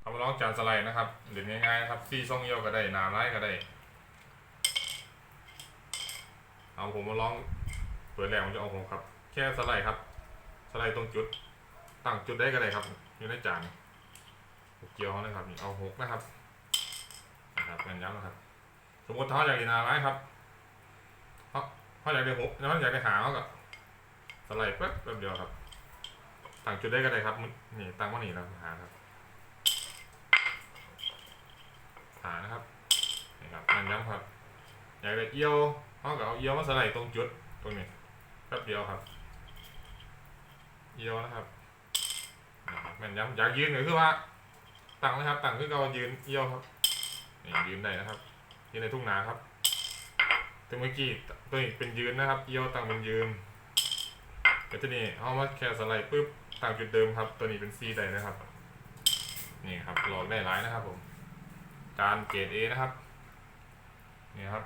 เอามาลองจานสไลด์นะครับเดี๋ยวง่ายๆนะครับซี่ซ่องเยี่ยวก็ได้นาไล่ก็ได้เอาผมมาลองเปิดแรงมันจะเอาผมครับ แค่สไลด์ครับ สไลด์ตรงจุดตั้งจุดได้ก็ได้ครับอยู่ในจานเกี่ยวเขานะครับเอาหกนะครับนะครับเป็นย้ำนะครับ สมมติถ้าอยากได้นาไล่ครับเขาเขาอยากได้หกแล้วอยากได้หาเขาก็สไลด์แป๊บแป๊บเดียวครับตั้งจุดได้ก็ได้ครับนี่ตั้งว่านี่นะหาครับ หานะครับนี่ครับนั่นย้ำครับ อยากได้เอียวเขาก็เอาเอียวมาใสไลด์ตรงจุดตรงนี้แป๊บเดียวครับเอียวนะครับนะครับแม่นย้ำอยากยืนก็คือว่าตั้งนะครับตั้งคือเรายืนเอียวครับนี่ยืนได้นะครับยืนในทุ่งนาครับถึงเมื่อกี้ตัวนี้เป็นยืนนะครับเอียวตั้งเป็นยืนเดี๋ยวทีนี้เอามาแค่สไลด์ปุ๊บตั้งจุดเดิมครับ ตัวนี้เป็นซีได้นะครับนี่ครับหลอกได้หลายนะครับผม จานเกรดเอนะครับ นี่ครับ